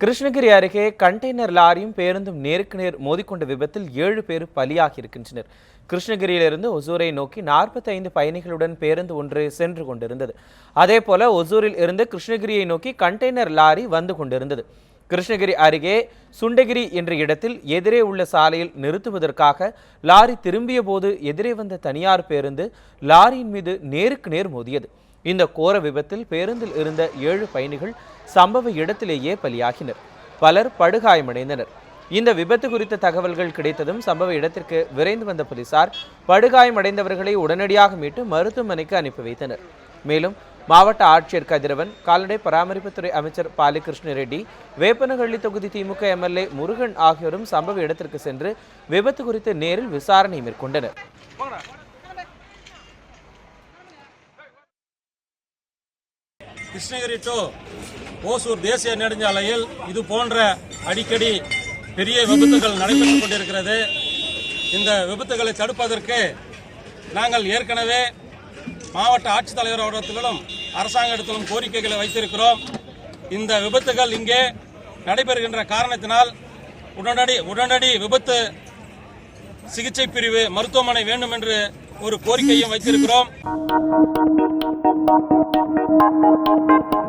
கிருஷ்ணகிரி அருகே கண்டெய்னர் லாரியும் பேருந்தும் நேருக்கு நேர் மோதிக்கொண்ட விபத்தில் ஏழு பேர் பலியாகி இருக்கின்றனர் கிருஷ்ணகிரியிலிருந்து ஒசூரை நோக்கி 45 பயணிகளுடன் பேருந்து ஒன்று சென்று கொண்டிருந்தது. அதே போல ஒசூரில் இருந்து கிருஷ்ணகிரியை நோக்கி கண்டெய்னர் லாரி வந்து கொண்டிருந்தது. கிருஷ்ணகிரி அருகே சுண்டகிரி என்ற இடத்தில் எதிரே உள்ள சாலையில் நிறுத்துவதற்காக லாரி திரும்பிய போது எதிரே வந்த தனியார் பேருந்து லாரியின் மீது நேருக்கு நேர் மோதியது. இந்த கோர விபத்தில் பேருந்தில் இருந்த ஏழு பயணிகள் சம்பவ இடத்திலேயே பலியாகினர். பலர் படுகாயமடைந்தனர். இந்த விபத்து குறித்த தகவல்கள் கிடைத்ததும் சம்பவ இடத்திற்கு விரைந்து வந்த போலீசார் படுகாயமடைந்தவர்களை உடனடியாக மீட்டு மருத்துவமனைக்கு அனுப்பி வைத்தனர். மேலும் மாவட்ட ஆட்சியர் கதிரவன் கால்நடை பராமரிப்புத்துறை அமைச்சர் பாலிகிருஷ்ண ரெட்டி வேப்பனஹள்ளி தொகுதி திமுக எம்எல்ஏ முருகன் ஆகியோரும் சம்பவ இடத்திற்கு சென்று விபத்து குறித்து நேரில் விசாரணை மேற்கொண்டனர். கிருஷ்ணகிரி டு ஓசூர் தேசிய நெடுஞ்சாலையில் இது போன்ற அடிக்கடி பெரிய விபத்துகள் நடைபெற்றுக் கொண்டிருக்கிறது. இந்த விபத்துகளை தடுப்பதற்கு நாங்கள் ஏற்கனவே மாவட்ட ஆட்சித்தலைவர் அவரிடத்திலும் அரசாங்கத்திலும் கோரிக்கைகளை வைத்திருக்கிறோம். இந்த விபத்துகள் இங்கே நடைபெறுகின்ற காரணத்தினால் உடனடி உடனடி விபத்து சிகிச்சை பிரிவு மருத்துவமனை வேண்டும் என்று ஒரு கோரிக்கையும் வைத்திருக்கிறோம். Thank you.